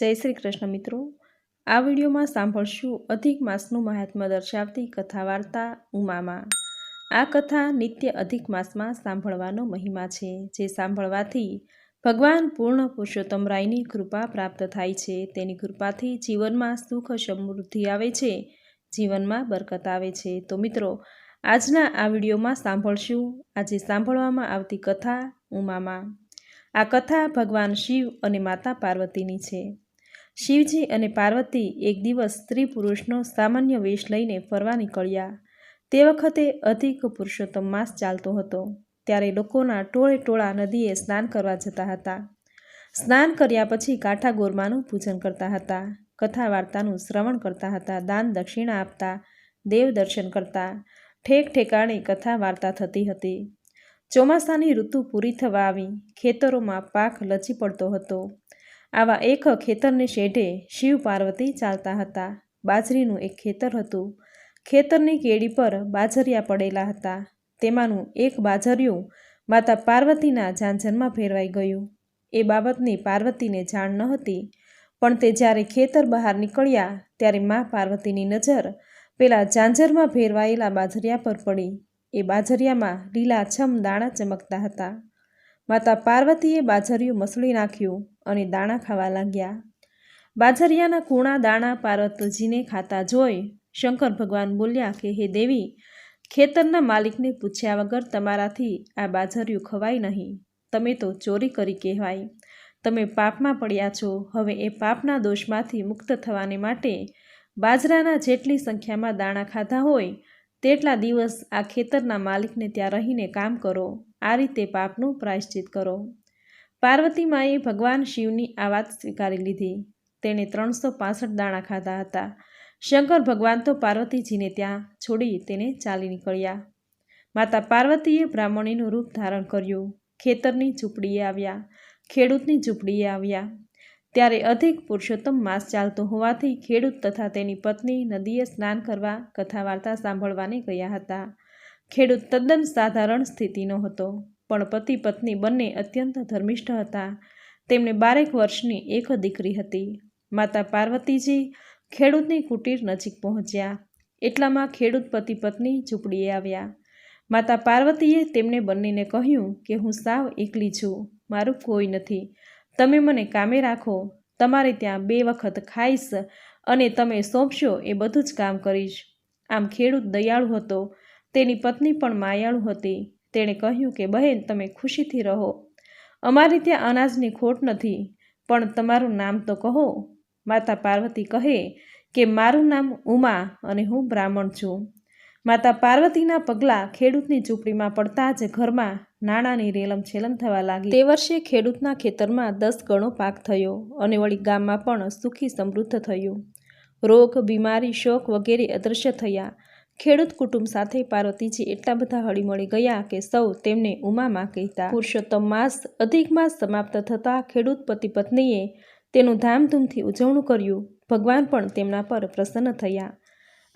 જય શ્રી કૃષ્ણ મિત્રો. આ વિડીયોમાં સાંભળશું અધિક માસનું મહાત્મ્ય દર્શાવતી કથા વાર્તા ઉમામાં. આ કથા નિત્ય અધિક માસમાં સાંભળવાનો મહિમા છે, જે સાંભળવાથી ભગવાન પૂર્ણ પુરુષોત્તમ રાયની કૃપા પ્રાપ્ત થાય છે. તેની કૃપાથી જીવનમાં સુખ સમૃદ્ધિ આવે છે, જીવનમાં બરકત આવે છે. તો મિત્રો, આજના આ વિડીયોમાં સાંભળશું આજે સાંભળવામાં આવતી કથા ઉમામાં. આ કથા ભગવાન શિવ અને માતા પાર્વતીની છે. શિવજી અને પાર્વતી એક દિવસ સ્ત્રી પુરુષનો સામાન્ય વેશ લઈને ફરવા નીકળ્યા. તે વખતે અધિક પુરુષોત્તમ માસ ચાલતો હતો. ત્યારે લોકોના ટોળે ટોળા નદીએ સ્નાન કરવા જતા હતા. સ્નાન કર્યા પછી કાંઠા ગોરમાનું પૂજન કરતા હતા. કથા વાર્તાનું શ્રવણ કરતા હતા, દાન દક્ષિણા આપતા, દેવ દર્શન કરતા, ઠેક ઠેકાણે કથા વાર્તા થતી હતી. ચોમાસાની ઋતુ પૂરી થવા આવી, ખેતરોમાં પાક લચી પડતો હતો. આવા એક ખેતરને શેઢે શિવ પાર્વતી ચાલતા હતા. બાજરીનું એક ખેતર હતું. ખેતરની કેડી પર બાજરિયા પડેલા હતા. તેમાંનું એક બાજરિયું માતા પાર્વતીના ઝાંઝરમાં ફેરવાઈ ગયું. એ બાબતની પાર્વતીને જાણ ન હતી. પણ તે જ્યારે ખેતર બહાર નીકળ્યા ત્યારે મા પાર્વતીની નજર પેલા ઝાંઝરમાં ફેરવાયેલા બાજરિયા પર પડી. એ બાજરિયામાં લીલાછમ દાણા ચમકતા હતા. માતા પાર્વતીએ બાજરિયું મસળી નાખ્યું. અને દાણા ખાવા લાગ્યા. બાજરિયાના કૂણા દાણા પાર્વતીજીને ખાતા જોઈ શંકર ભગવાન બોલ્યા કે, હે દેવી, ખેતરના માલિકને પૂછ્યા વગર તમારાથી આ બાજરિયું ખવાય નહીં. તમે તો ચોરી કરી કહેવાય. તમે પાપમાં પડ્યા છો. હવે એ પાપના દોષમાંથી મુક્ત થવાને માટે બાજરાના જેટલી સંખ્યામાં દાણા ખાધા હોય, તેટલા દિવસ આ ખેતરના માલિકને ત્યાં રહીને કામ કરો. આ રીતે પાપનું પ્રાયશ્ચિત કરો. પાર્વતી માએ ભગવાન શિવની આ વાત સ્વીકારી લીધી. તેણે ત્રણસો પાસઠ દાણા ખાધા હતા. શંકર ભગવાન તો પાર્વતીજીને ત્યાં છોડી તેને ચાલી નીકળ્યા. માતા પાર્વતીએ બ્રાહ્મણીનું રૂપ ધારણ કર્યું. ખેતરની ઝૂંપડીએ આવ્યા. ખેડૂતની ઝૂંપડીએ આવ્યા. ત્યારે અધિક પુરુષોત્તમ માસ ચાલતો હોવાથી ખેડૂત તથા તેની પત્ની નદીએ સ્નાન કરવા કથા વાર્તા સાંભળવાને ગયા હતા. ખેડૂત તદ્દન સાધારણ સ્થિતિનો હતો પણ પતિ પત્ની બંને અત્યંત ધર્મિષ્ઠ હતા. તેમને બારેક વર્ષની એક દીકરી હતી. માતા પાર્વતીજી ખેડૂતની કુટીર નજીક પહોંચ્યા. એટલામાં ખેડૂત પતિ પત્ની ઝૂંપડીએ આવ્યા. માતા પાર્વતીએ તેમને બંનેને કહ્યું કે હું સાવ એકલી છું, મારું કોઈ નથી. તમે મને કામે રાખો. તમારે ત્યાં બે વખત ખાઈશ અને તમે સોંપશો એ બધું જ કામ કરીશ. આમ ખેડૂત દયાળુ હતો. તેની પત્ની પણ માયાળુ હતી. તેણે કહ્યું કે, બહેન, તમે ખુશીથી રહો. અમારે ત્યાં અનાજની ખોટ નથી, પણ તમારું નામ તો કહો. માતા પાર્વતી કહે કે, મારું નામ ઉમા અને હું બ્રાહ્મણ છું. માતા પાર્વતીના પગલાં ખેડૂતની ઝૂંપડીમાં પડતા જ ઘરમાં નાણાંની રેલમ છેલમ થવા લાગી. તે વર્ષે ખેડૂતના ખેતરમાં દસ ગણો પાક થયો અને વળી ગામમાં પણ સુખી સમૃદ્ધ થયું. રોગ, બીમારી, શોક વગેરે અદૃશ્ય થયા. ખેડૂત કુટુંબ સાથે પાર્વતીજી એટલા બધા હળીમળી ગયા કે સૌ તેમને ઉમામાં કહેતા, પુરુષોત્તમ માસ અધિક માસ સમાપ્ત થતાં ખેડૂત પતિ પત્નીએ તેનું ધામધૂમથી ઉજવણું કર્યું. ભગવાન પણ તેમના પર પ્રસન્ન થયા.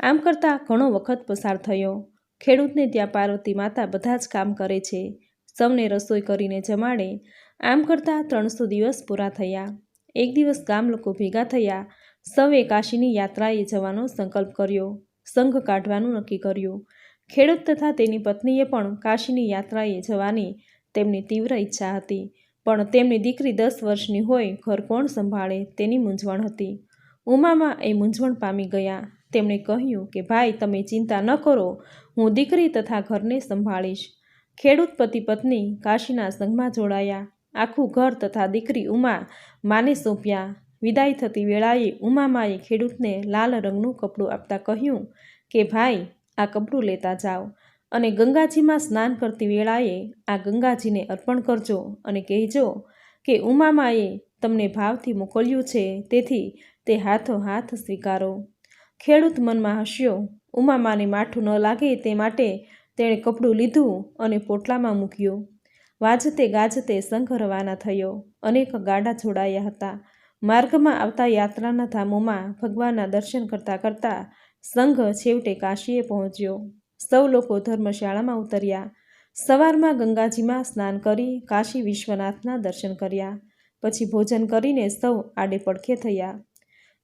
આમ કરતાં ઘણો વખત પસાર થયો. ખેડૂતને ત્યાં પાર્વતી માતા બધા જ કામ કરે છે. સૌને રસોઈ કરીને જમાડે. આમ કરતાં ત્રણસો દિવસ પૂરા થયા. એક દિવસ ગામ લોકો ભેગા થયા. સૌએ કાશીની યાત્રાએ જવાનો સંકલ્પ કર્યો. સંઘ કાઢવાનું નક્કી કર્યું. ખેડૂત તથા તેની પત્નીએ પણ કાશીની યાત્રાએ જવાની તેમની તીવ્ર ઈચ્છા હતી. પણ તેમની દીકરી દસ વર્ષની હોય, ઘર કોણ સંભાળે તેની મૂંઝવણ હતી. ઉમામાં એ મૂંઝવણ પામી ગયા. તેમણે કહ્યું કે, ભાઈ, તમે ચિંતા ન કરો. હું દીકરી તથા ઘરને સંભાળીશ. ખેડૂત પતિ પત્ની કાશીના સંઘમાં જોડાયા. આખું ઘર તથા દીકરી ઉમા માને સોંપ્યા. વિદાય થતી વેળાએ ઉમામાએ ખેડૂતને લાલ રંગનું કપડું આપતા કહ્યું કે, ભાઈ, આ કપડું લેતા જાઓ અને ગંગાજીમાં સ્નાન કરતી વેળાએ આ ગંગાજીને અર્પણ કરજો અને કહેજો કે, ઉમામાએ તમને ભાવથી મોકલ્યું છે, તેથી તે હાથો હાથ સ્વીકારો. ખેડૂત મનમાં હસ્યો. ઉમામાને માઠું ન લાગે તે માટે તેણે કપડું લીધું અને પોટલામાં મૂક્યું. વાજતે ગાજતે સંઘ રવાના થયો. અનેક ગાડા જોડાયા હતા. માર્ગમાં આવતા યાત્રાના ધામોમાં ભગવાનના દર્શન કરતાં કરતાં સંઘ છેવટે કાશીએ પહોંચ્યો. સૌ લોકો ધર્મશાળામાં ઉતર્યા. સવારમાં ગંગાજીમાં સ્નાન કરી કાશી વિશ્વનાથના દર્શન કર્યા. પછી ભોજન કરીને સૌ આડે પડખે થયા.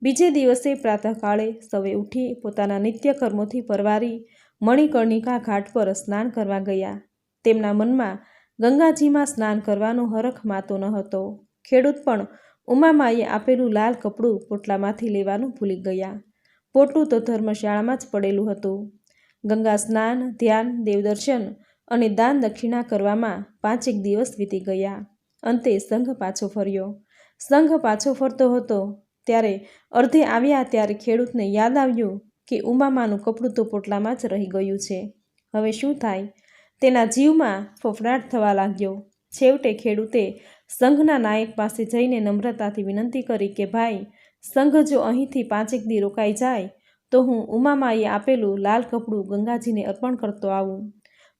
બીજે દિવસે પ્રાતઃકાળે સૌએ ઉઠી પોતાના નિત્ય કર્મોથી પરવારી મણિકર્ણિકા ઘાટ પર સ્નાન કરવા ગયા. તેમના મનમાં ગંગાજીમાં સ્નાન કરવાનો હરખ માતો ન હતો. ખેડૂત પણ ઉમામાએ આપેલું લાલ કપડું પોટલામાંથી લેવાનું ભૂલી ગયા. પોટલું તો ધર્મશાળામાં જ પડેલું હતું. ગંગા સ્નાન, ધ્યાન, દેવદર્શન અને દાન દક્ષિણા કરવામાં પાંચેક દિવસ વીતી ગયા. અંતે સંઘ પાછો ફર્યો. સંઘ પાછો ફરતો હતો. ત્યારે અર્ધે આવ્યા ત્યારે ખેડૂતને યાદ આવ્યું કે ઉમામાનું કપડું તો પોટલામાં જ રહી ગયું છે. હવે શું થાય? તેના જીવમાં ફફડાટ થવા લાગ્યો. છેવટે ખેડૂતે સંઘના નાયક પાસે જઈને નમ્રતાથી વિનંતી કરી કે, ભાઈ, સંઘ જો અહીંથી પાંચેક દી રોકાઈ જાય, તો હું ઉમામાએ આપેલું લાલ કપડું ગંગાજીને અર્પણ કરતો આવું.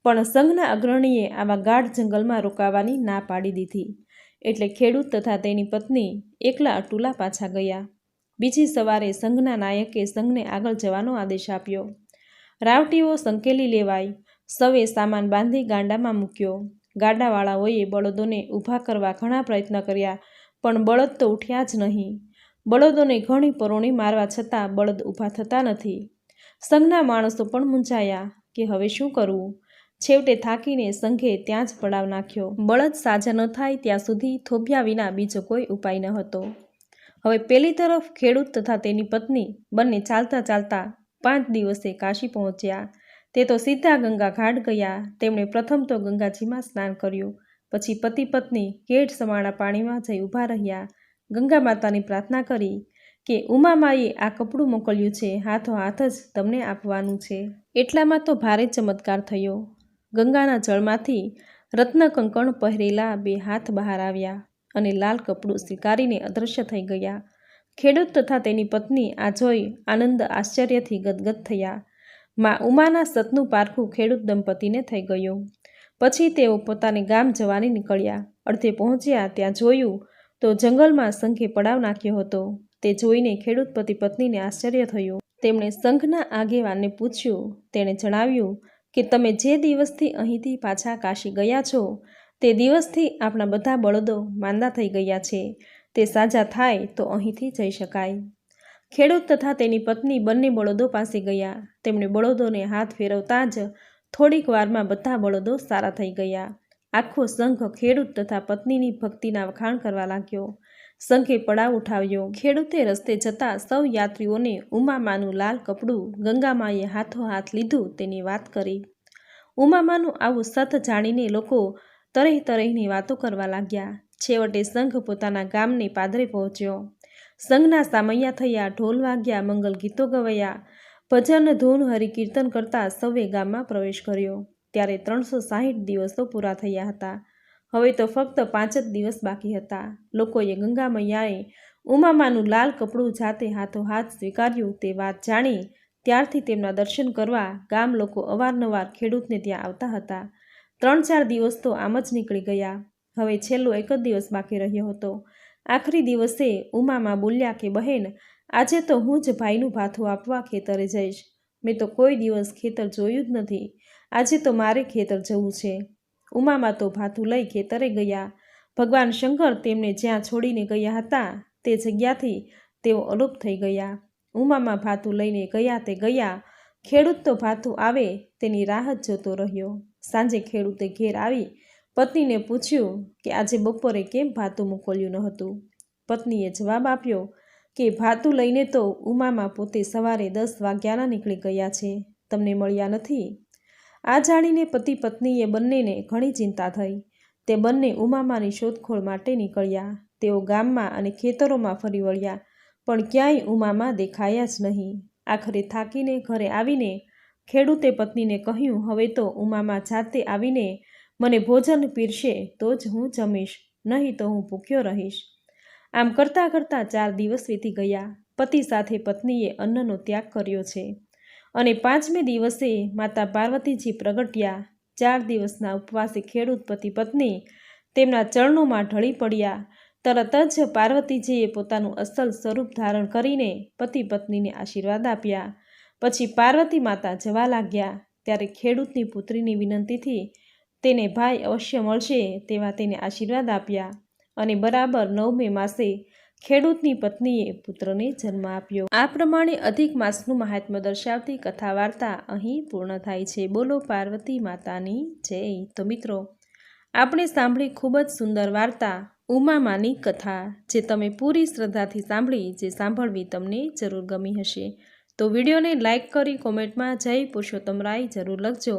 પણ સંઘના અગ્રણીએ આવા ગાઢ જંગલમાં રોકાવાની ના પાડી દીધી. એટલે ખેડૂત તથા તેની પત્ની એકલા અટુલા પાછા ગયા. બીજી સવારે સંઘના નાયકે સંઘને આગળ જવાનો આદેશ આપ્યો. રાવટીઓ સંકેલી લેવાઈ સૌએ સામાન બાંધી ગાંડામાં મૂક્યો. ગાડાવાળાઓએ બળદોને ઊભા કરવા ઘણા પ્રયત્ન કર્યા, પણ બળદ તો ઉઠ્યા જ નહીં. બળદોને ઘણી પરોણી મારવા છતાં બળદ ઊભા થતા નથી. સંઘના માણસો પણ મૂંઝાયા કે હવે શું કરવું? છેવટે થાકીને સંઘે ત્યાં જ પડાવ નાખ્યો. બળદ સાજા ન થાય ત્યાં સુધી થોભ્યા વિના બીજો કોઈ ઉપાય ન હતો. હવે પેલી તરફ ખેડૂત તથા તેની પત્ની બંને ચાલતા ચાલતા પાંચ દિવસે કાશી પહોંચ્યા. તે તો સીધા ગંગા ઘાટ ગયા. તેમણે પ્રથમ તો ગંગાજીમાં સ્નાન કર્યું. પછી પતિ પત્ની કેટ સમાણા પાણીમાં જઈ ઊભા રહ્યા. ગંગા માતાની પ્રાર્થના કરી કે, ઉમામાએ આ કપડું મોકલ્યું છે. હાથો હાથ જ તમને આપવાનું છે. એટલામાં તો ભારે ચમત્કાર થયો. ગંગાના જળમાંથી રત્ન કંકણ પહેરેલા બે હાથ બહાર આવ્યા અને લાલ કપડું સ્વીકારીને અદૃશ્ય થઈ ગયા. ખેડૂત તથા તેની પત્ની આ જોઈ આનંદ આશ્ચર્યથી ગદગદ થયા. માં ઉમાના સતનું પારખું ખેડૂત દંપતીને થઈ ગયું. પછી તેઓ પોતાને ગામ જવાની નીકળ્યા. અડધે પહોંચ્યા, ત્યાં જોયું તો જંગલમાં સંઘે પડાવ નાખ્યો હતો. તે જોઈને ખેડૂત પતિ પત્નીને આશ્ચર્ય થયું. તેમણે સંઘના આગેવાનને પૂછ્યું, તેણે જણાવ્યું કે તમે જે દિવસથી અહીંથી પાછા કાશી ગયા છો, તે દિવસથી આપણા બધા બળદો માંદા થઈ ગયા છે. તે સાજા થાય તો અહીંથી જઈ શકાય. ખેડૂત તથા તેની પત્ની બંને બળદો પાસે ગયા. તેમણે બળદોને હાથ ફેરવતા જ થોડીક વારમાં બધા બળદો સારા થઈ ગયા. આખો સંઘ ખેડૂત તથા પત્નીની ભક્તિના વખાણ કરવા લાગ્યો. સંઘે પડાવ ઉઠાવ્યો. ખેડૂતે રસ્તે જતા સૌ યાત્રીઓને ઉમામાનું લાલ કપડું ગંગામાએ હાથો હાથ લીધું તેની વાત કરી. ઉમામાનું આવું સત જાણીને લોકો તરહ તરહની વાતો કરવા લાગ્યા. છેવટે સંઘ પોતાના ગામને પાદરે પહોંચ્યો. સંઘના સામૈયા થયા, ઢોલ વાગ્યા, મંગલ ગીતો ગવાયા. ભજન, ધૂન, હરિકીર્તન કરતા સૌએ ગામમાં પ્રવેશ કર્યો. ત્યારે ત્રણસો સાહીઠ દિવસો પૂરા થયા હતા. હવે તો ફક્ત પાંચ જ દિવસ બાકી હતા. લોકોએ ગંગા મૈયાએ ઉમામાનું લાલ કપડું જાતે હાથો હાથ સ્વીકાર્યું તે વાત જાણી ત્યારથી તેમના દર્શન કરવા ગામ લોકો અવારનવાર ખેડૂતને ત્યાં આવતા હતા. ત્રણ ચાર દિવસ તો આમ જ નીકળી ગયા. હવે છેલ્લો એક જ દિવસ બાકી રહ્યો હતો. આખરી દિવસે ઉમામાં બોલ્યા કે, બહેન, આજે તો હું જ ભાઈનું ભાથું આપવા ખેતરે જઈશ. મેં તો કોઈ દિવસ ખેતર જોયું જ નથી. આજે તો મારે ખેતર જવું છે. ઉમામાં તો ભાથું લઈ ખેતરે ગયા. ભગવાન શંકર તેમને જ્યાં છોડીને ગયા હતા તે જગ્યાથી તેઓ અલુપ થઈ ગયા. ઉમામાં ભાથું લઈને ગયા તે ગયા. ખેડૂત તો ભાથું આવે તેની રાહ જ જોતો રહ્યો. સાંજે ખેડૂતે ઘેર આવી પત્નીને પૂછ્યું કે આજે બપોરે કેમ ભાતું મોકલ્યું ન હતું પત્નીએ જવાબ આપ્યો કે ભાતું લઈને તો ઉમામાં પોતે સવારે દસ વાગ્યાના નીકળી ગયા છે, તમને મળ્યા નથી? આ જાણીને પતિ પત્નીએ બંનેને ઘણી ચિંતા થઈ. તે બંને ઉમામાની શોધખોળ માટે નીકળ્યા. તેઓ ગામમાં અને ખેતરોમાં ફરી વળ્યા, પણ ક્યાંય ઉમામાં દેખાયા જ નહીં. આખરે થાકીને ઘરે આવીને ખેડૂતે પત્નીને કહ્યું, હવે તો ઉમામાં જાતે આવીને મને ભોજન પીરશે તો જ હું જમીશ, નહીં તો હું ભૂખ્યો રહીશ. આમ કરતાં કરતાં ચાર દિવસ વીતી ગયા. પતિ સાથે પત્નીએ અન્નનો ત્યાગ કર્યો છે. અને પાંચમે દિવસે માતા પાર્વતીજી પ્રગટ્યા. ચાર દિવસના ઉપવાસે ખેડૂત પતિ પત્ની તેમના ચરણોમાં ઢળી પડ્યા. તરત જ પાર્વતીજીએ પોતાનું અસલ સ્વરૂપ ધારણ કરીને પતિ પત્નીને આશીર્વાદ આપ્યા. પછી પાર્વતી માતા જવા લાગ્યા. ત્યારે ખેડૂતની પુત્રીની વિનંતીથી તેને ભાઈ અવશ્ય મળશે તેવા તેને આશીર્વાદ આપ્યા અને બરાબર નવમે માસે ખેડૂતની પત્નીએ પુત્રને જન્મ આપ્યો. આ પ્રમાણે અધિક માસનું મહાત્મ્ય દર્શાવતી કથા વાર્તા અહીં પૂર્ણ થાય છે. બોલો પાર્વતી માતાની જય. તો મિત્રો, આપણે સાંભળી ખૂબ જ સુંદર વાર્તા ઉમામાની કથા, જે તમે પૂરી શ્રદ્ધાથી સાંભળી, જે સાંભળવી તમને જરૂર ગમી હશે. તો વિડીયોને લાઇક કરી કોમેન્ટમાં જય પુરુષોત્તમ રાય જરૂર લખજો.